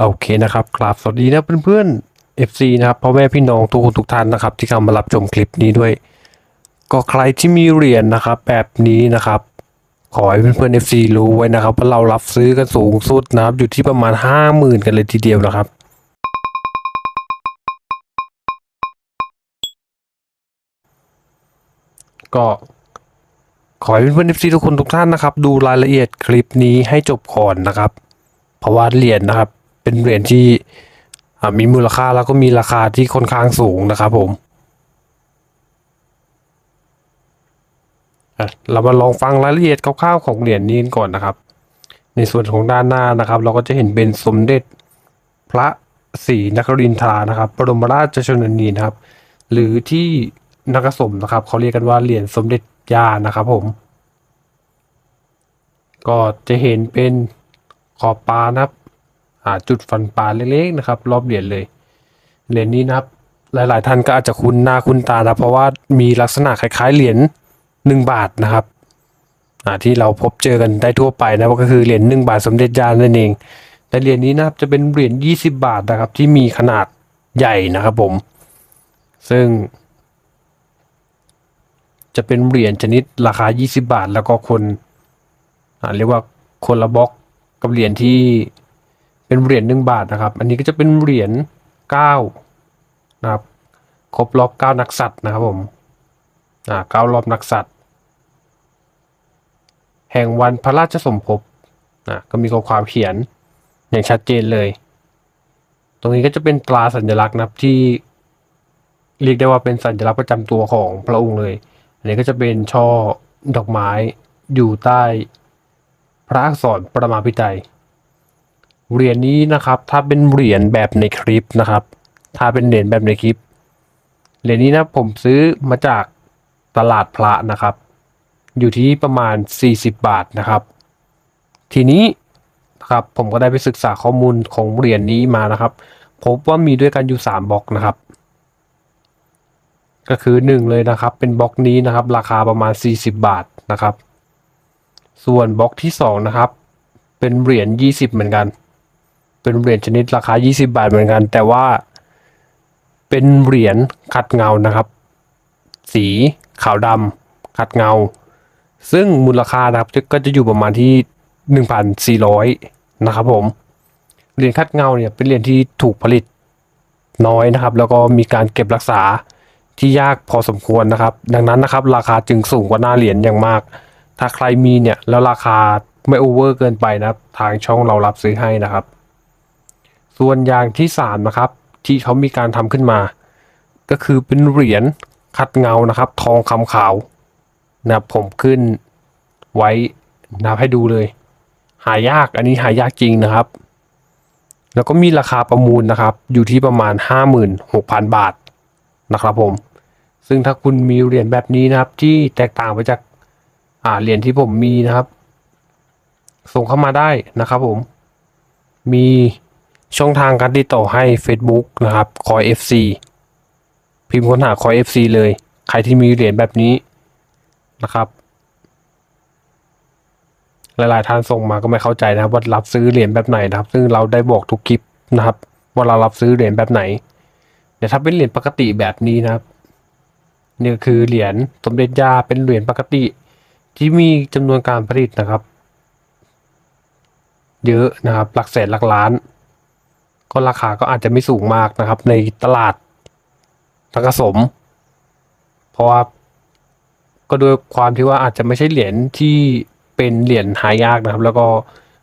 โอเคนะครับครับสวัสดีนะเพื่อนๆ FC นะครับพ่อแม่พี่น้องทุกคนทุกท่านนะครับ ที่เข้ามารับชมคลิปนี้ด้วย ก็ใครที่มีเหรียญนะครับ แบบนี้นะครับ ขอให้เพื่อนๆ FC รู้ไว้นะครับว่าเรารับซื้อกันสูงสุดนะครับ อยู่ที่ประมาณ 50,000 กันเลยทีเดียวนะครับก็ขอให้เพื่อนๆ FC ทุกคนทุกท่านนะครับ ดูรายละเอียดคลิปนี้ให้จบก่อนนะครับ เพราะว่าเหรียญนะครับ เป็นเหรียญที่มีมูลค่าแล้วก็มีราคาที่ค่อนข้างสูงนะครับผมเรามาลองฟังรายละเอียดคร่าวๆของเหรียญนี้ก่อนนะครับ ในส่วนของด้านหน้านะครับ เราก็จะเห็นเป็นสมเด็จพระศรีนครินทรานะครับบรมราชชนนีนะครับ หรือที่นักสมนะครับเขาเรียกกันว่าเหรียญสมเด็จยานะครับผม ก็จะเห็นเป็นขอบปลานะครับ จุดฟันปลาเล็กๆนะครับ รอบเหรียญเลยเหรียญนี้นะครับ หลายๆท่านก็อาจจะคุ้นหน้าคุ้นตานะเพราะว่ามีลักษณะคล้ายๆเหรียญหนึ่งบาทนะครับที่เราพบเจอกันได้ทั่วไปนะก็คือเหรียญหนึ่งบาทสมเด็จยานนั่นเอง แต่เหรียญนี้นะครับจะเป็นเหรียญยี่สิบบาทนะครับ ที่มีขนาดใหญ่นะครับผม ซึ่ง จะเป็นเหรียญชนิดราคา 20 บาท แล้วก็คนเรียกว่าคนละบล็อกกับเหรียญที่ เป็นเหรียญหนึ่งบาทนะครับ อันนี้ก็จะเป็นเหรียญเก้านะครับ ครบรอบเก้านักสัตว์นะครับผม อ่าเก้ารอบนักสัตว์ แห่งวันพระราชสมภพอ่าก็มีข้อความเขียนอย่างชัดเจนเลย ตรงนี้ก็จะเป็นตราสัญลักษณ์นะครับที่เรียกได้ว่าเป็นสัญลักษณ์ประจำตัวของพระองค์เลย อันนี้ก็จะเป็นช่อดอกไม้อยู่ใต้พระอักษรประมาพิไตย เหรียญนี้นะครับ ถ้าเป็นเหรียญแบบในคลิปนะครับ ถ้าเป็นเหรียญแบบในคลิป เหรียญนี้นะผมซื้อมาจากตลาดพระนะครับ อยู่ที่ประมาณ 40 บาทนะครับ ทีนี้นะครับผมก็ได้ไปศึกษาข้อมูลของเหรียญนี้มานะครับ พบว่ามีด้วยกันอยู่ 3บล็อกนะครับ ก็คือหนึ่งเลยนะครับ เป็นบล็อกนี้นะครับ ราคาประมาณ 40 บาทนะครับ ส่วนบล็อกที่ 2 นะครับ เป็นเหรียญ20 เหมือนกัน เป็นเหรียญชนิดราคา 20 บาทเหมือนกัน แต่ว่าเป็นเหรียญขัดเงานะครับ สีขาวดำขัดเงา ซึ่งมูลค่านะครับก็จะอยู่ประมาณที่ 1,400 นะครับผมเหรียญขัดเงาเนี่ยเป็นเหรียญที่ถูกผลิตน้อยนะครับ แล้วก็มีการเก็บรักษาที่ยากพอสมควรนะครับ ดังนั้นนะครับ ราคาจึงสูงกว่าหน้าเหรียญอย่างมาก ถ้าใครมีเนี่ยแล้วราคาไม่โอเวอร์เกินไปนะครับ ทางช่องเรารับซื้อให้นะครับ ส่วนอย่างที่สามนะครับ ที่เขามีการทำขึ้นมา ก็คือเป็นเหรียญขัดเงานะครับ ทองคำขาวนับผมขึ้นไว้นับให้ดูเลย หายากอันนี้หายากจริงนะครับ แล้วก็มีราคาประมูลนะครับ อยู่ที่ประมาณ 56,000 บาทนะครับผม ซึ่งถ้าคุณมีเหรียญแบบนี้นะครับ ที่แตกต่างไปจากอ่าเหรียญที่ผมมีนะครับ ส่งเข้ามาได้นะครับผมมี ช่องทางการติดต่อให้ Facebook นะครับคอย FC พิมพ์ค้นหาคอย FC เลย ใครที่มีเหรียญแบบนี้นะครับ หลายๆท่านส่งมาก็ไม่เข้าใจนะครับว่ารับซื้อเหรียญแบบไหนนะครับ ซึ่งเราได้บอกทุกคลิปนะครับว่าเรารับซื้อเหรียญแบบไหนแต่ถ้าเป็นเหรียญปกติแบบนี้นะครับนี่ก็คือเหรียญสมเด็จย่าเป็นเหรียญปกติ ที่มีจำนวนการผลิตนะครับ เยอะนะครับ หลักแสนหลักล้าน ก็ราคาก็อาจจะไม่สูงมากนะครับ ในตลาดทักสม เพราะว่าก็ด้วยความที่ว่าอาจจะไม่ใช่เหรียญที่เป็นเหรียญหายากนะครับ แล้วก็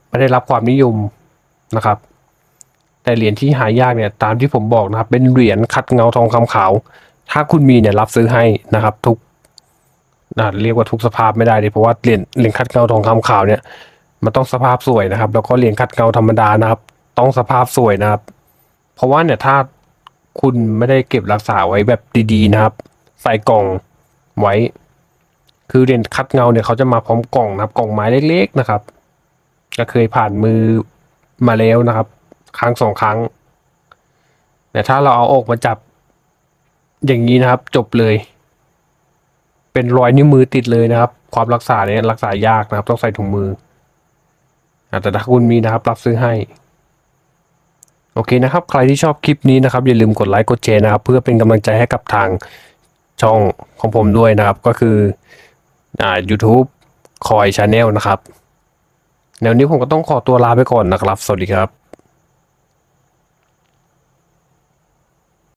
ไม่ได้รับความนิยมนะครับ แต่เหรียญที่หายากเนี่ยตามที่ผมบอกนะครับ เป็นเหรียญขัดเงาทองคำขาว ถ้าคุณมีเนี่ยรับซื้อให้นะครับ ทุกอ่าเรียกว่าทุกสภาพไม่ได้เลยเพราะว่าเหรียญเหรียญขัดเงาทองคำขาวเนี่ยมันต้องสภาพสวยนะครับ แล้วก็เหรียญขัดเงาธรรมดานะครับ ต้องสภาพสวยนะครับ เพราะว่าเนี่ยถ้าคุณไม่ได้เก็บรักษาไว้แบบดีๆนะครับ ใส่กล่องไว้ คือเหรียญคัดเงาเนี่ยเขาจะมาพร้อมกล่องนะครับกล่องไม้เล็กๆนะครับ ก็เคยผ่านมือมาแล้วนะครับ ครั้งสองครั้งแต่ถ้าเราเอาออกมาจับอย่างนี้นะครับ จบเลย เป็นรอยนิ้วมือติดเลยนะครับ ความรักษาเนี่ยรักษายากนะครับ ต้องใส่ถุงมืออะแต่ถ้าคุณมีนะครับ รับซื้อให้ โอเคนะครับ ใครที่ชอบคลิปนี้นะครับ อย่าลืมกดไลค์กดแชร์นะครับ เพื่อเป็นกำลังใจให้กับทางช่องของผมด้วยนะครับ ก็คืออ่า YouTube คอยชาแนลนะครับ แนวนี้ผมก็ต้องขอตัวลาไปก่อนนะครับ สวัสดีครับ